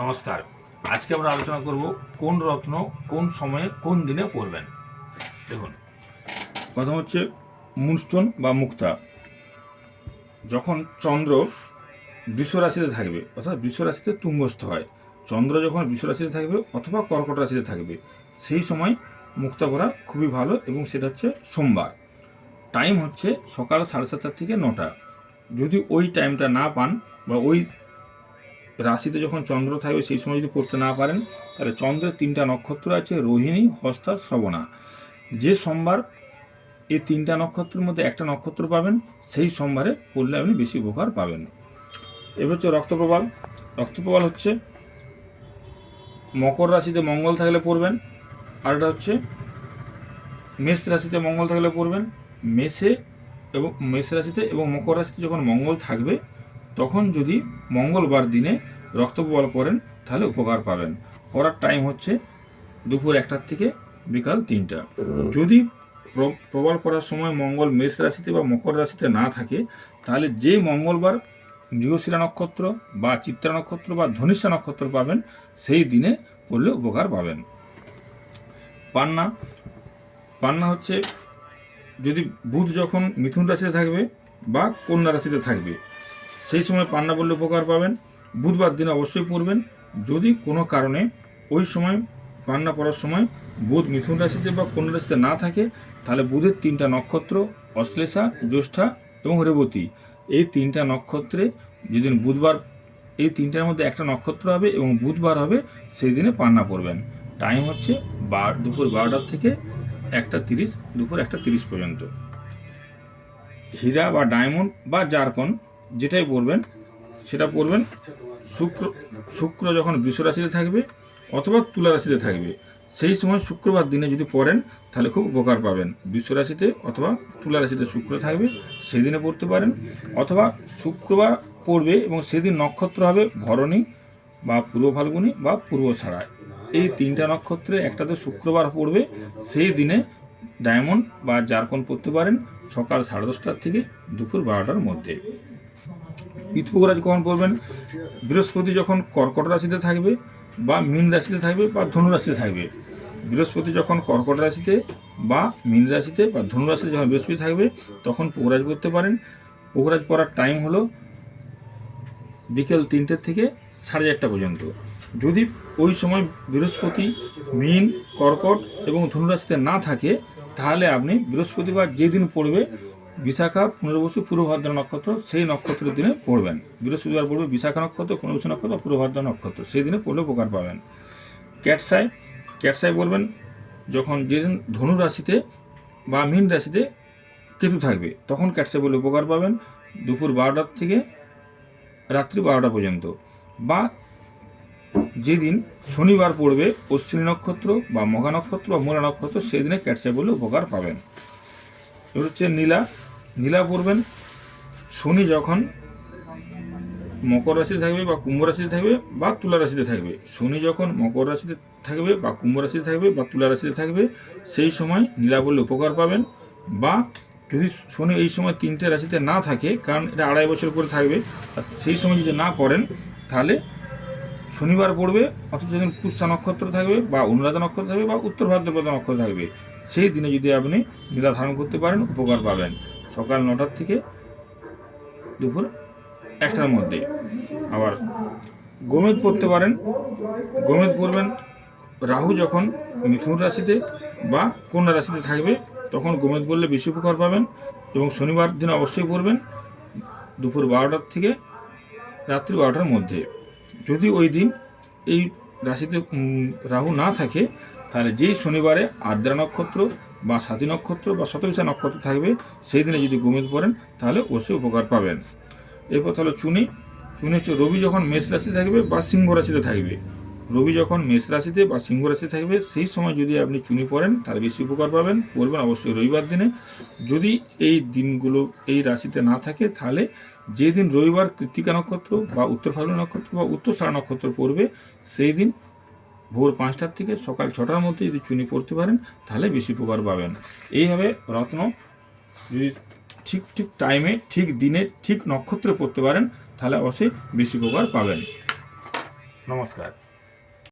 নমস্কার। আজকে আমরা আলোচনা করব কোন রত্ন কোন সময়ে কোন দিনে পড়বেন। দেখুন, প্রথম হচ্ছে মুনস্টোন বা মুক্তা। যখন চন্দ্র বৃষ রাশিতে থাকবে, অর্থাৎ বৃষ রাশিতে তুঙ্গস্থ হয়, চন্দ্র যখন বৃষ রাশিতে থাকবে অথবা কর্কট রাশিতে থাকবে, সেই সময় মুক্তা পড়া খুবই ভালো এবং সেটা হচ্ছে সোমবার। টাইম হচ্ছে সকাল সাড়ে সাতটা থেকে নটা। যদি ওই টাইমটা না পান বা ওই রাশিতে যখন চন্দ্র থাকবে, সেই সময় যদি পড়তে না পারেন, তাহলে চন্দ্রের তিনটা নক্ষত্র আছে, রোহিণী, হস্তা, শ্রবণা। যে সোমবার এই তিনটা নক্ষত্রের মধ্যে একটা নক্ষত্র পাবেন, সেই সোমবারে পড়লে আপনি বেশি উপকার পাবেন। এবার হচ্ছে রক্তপ্রবাল। রক্তপ্রবাল হচ্ছে, মকর রাশিতে মঙ্গল থাকলে পড়বেন, আর এটা হচ্ছে মেষ রাশিতে মঙ্গল থাকলে পড়বেন। মেষে এবং, মেষ রাশিতে এবং মকর রাশিতে যখন মঙ্গল থাকবে তখন যদি মঙ্গলবার দিনে রক্তপ্রবাল পড়েন, তাহলে উপকার পাবেন। পড়ার টাইম হচ্ছে দুপুর একটার থেকে বিকাল তিনটা। যদি প্র- প্রবাল পড়ার সময় মঙ্গল মেষ রাশিতে বা মকর রাশিতে না থাকে, তাহলে যে মঙ্গলবার মৃগশিরা নক্ষত্র বা চিত্রা নক্ষত্র বা ধনিষ্ঠা নক্ষত্র পাবেন, সেই দিনে পড়লে উপকার পাবেন। পান্না পান্না হচ্ছে যদি বুধ যখন মিথুন রাশিতে থাকবে বা কন্যা রাশিতে থাকবে সেই সময় পান্না বললে উপকার পাবেন। বুধবার দিন অবশ্যই পড়বেন। যদি কোনো কারণে ওই সময় পান্না পড়ার সময় বুধ মিথুন রাশিতে বা কোন রাশিতে না থাকে, তাহলে বুধের তিনটা নক্ষত্র অশ্লেষা, জ্যৈষ্ঠা এবং রেবতী এই তিনটা নক্ষত্রে যেদিন বুধবার, এই তিনটার মধ্যে একটা নক্ষত্র হবে এবং বুধবার হবে, সেই দিনে পান্না পড়বেন। টাইম হচ্ছে বার, দুপুর বারোটার থেকে একটা তিরিশ, দুপুর একটা তিরিশ পর্যন্ত। হীরা বা ডায়মন্ড বা জারকন যেটাই পড়বেন সেটা পড়বেন শুক্র শুক্র যখন বৃষ রাশিতে থাকবে অথবা তুলা রাশিতে থাকবে, সেই সময় শুক্রবার দিনে যদি পড়েন, তাহলে খুব উপকার পাবেন। বৃষ রাশিতে অথবা তুলা রাশিতে শুক্র থাকবে সেই দিনে পড়তে পারেন। অথবা শুক্রবার পড়বে এবং সেদিন নক্ষত্র হবে ভরণী বা পূর্ব ফাল্গুনি বা পূর্ব ছাড়ায় এই তিনটা নক্ষত্রে একটাতে শুক্রবার পড়বে, সেই দিনে ডায়মন্ড বা জারকন পড়তে পারেন সকাল সাড়ে দশটার থেকে দুপুর বারোটার মধ্যে। পিতপুরাজ কখন পড়বেন বৃহস্পতি যখন কর্কট রাশিতে থাকবে বা মীন রাশিতে থাকবে বা ধনু রাশিতে থাকবে, বৃহস্পতি যখন কর্কট রাশিতে বা মীন রাশিতে বা ধনু রাশিতে যখন বৃহস্পতি থাকবে, তখন পোকরাজ করতে পারেন। পোকরাজ পড়ার টাইম হলো বিকেল তিনটের থেকে সাড়ে চারটা পর্যন্ত। যদি ওই সময় বৃহস্পতি মীন, কর্কট এবং ধনুরাশিতে না থাকে, তাহলে আপনি বৃহস্পতিবার যেদিন পড়বে বিশাখা পুনর্বসু পূর্বভাদ্র নক্ষত্র, সেই নক্ষত্রের দিনে পড়বেন। বৃহস্পতিবার পড়বে বিশাখা নক্ষত্র, পুনর্বসু নক্ষত্র, পূর্বভাদ্র নক্ষত্র, সেই দিনে পড়লে উপকার পাবেন। ক্যাটসাই ক্যাটসাই বলবেন, যখন যেদিন ধনু রাশিতে বা মীন রাশিতে কেতু থাকবে, তখন ক্যাটসাই বলে উপকার পাবেন দুপুর বারোটার থেকে রাত্রি বারোটা পর্যন্ত। বা যেদিন শনিবার পড়বে অশ্বিনী নক্ষত্র বা মঘা নক্ষত্র বা মূলা নক্ষত্র, সেই দিনে ক্যাটসাই বলে উপকার পাবেন। এবার হচ্ছে নীলা। নীলা পড়বেন শনি যখন মকর রাশিতে থাকবে বা কুম্ভ রাশিতে থাকবে বা তুলা রাশিতে থাকবে, শনি যখন মকর রাশিতে থাকবে বা কুম্ভ রাশিতে থাকবে বা তুলা রাশিতে থাকবে, সেই সময় নীলা বললে উপকার পাবেন বা যদি শনি এই সময় তিনটে রাশিতে না থাকে, কারণ এটা আড়াই বছর করে থাকবে সেই সময় যদি না পড়েন, তাহলে শনিবার পড়বে, অথচ যেদিন পুষ্যা নক্ষত্র থাকবে বা অনুরাধা নক্ষত্র থাকবে বা উত্তর ভাদ্রপদ নক্ষত্র থাকবে। সেই দিনে যদি আপনি নীলা ধারণ করতে পারেন, উপকার পাবেন। সকাল নটার থেকে দুপুর একটার মধ্যে। আবার গোমেদ পড়তে পারেন। গোমেদ পড়বেন, রাহু যখন মিথুন রাশিতে বা কন্যা রাশিতে থাকবে, তখন গোমেদ বললে বেশি উপকার পাবেন এবং শনিবার দিন অবশ্যই পড়বেন, দুপুর বারোটার থেকে রাত্রি বারোটার মধ্যে। যদি ওই দিন এই রাশিতে রাহু না থাকে তাহলে যেই শনিবারে আদ্রা নক্ষত্র বা সাথী নক্ষত্র বা শতবিশা নক্ষত্র থাকবে, সেই দিনে যদি গোমেদ পড়েন, তাহলে অবশ্যই উপকার পাবেন। এরপর হলো চুনি। চুনি হচ্ছে রবি যখন মেষ রাশিতে থাকবে বা সিংহ রাশিতে থাকবে। রবি যখন মেষ রাশিতে বা সিংহ রাশিতে থাকবে, সেই সময় যদি আপনি চুনি পড়েন, তাহলে বেশি উপকার পাবেন। পড়বেন অবশ্যই রবিবার দিনে। যদি এই দিনগুলো, এই রাশিতে না থাকে, তাহলে যেদিন রবিবার কৃত্তিকা নক্ষত্র বা উত্তর ফাল্গুন নক্ষত্র বা উত্তর সারা নক্ষত্র পড়বে, সেই দিন ভোর পাঁচটার থেকে সকাল ছটার মধ্যে যদি চুনি পড়তে পারেন, তাহলে বেশি উপকার পাবেন। এইভাবে রত্ন। যদি ঠিক ঠিক টাইমে ঠিক দিনে, ঠিক নক্ষত্রে পড়তে পারেন, তাহলে অবশ্যই বেশি উপকার পাবেন। নমস্কার।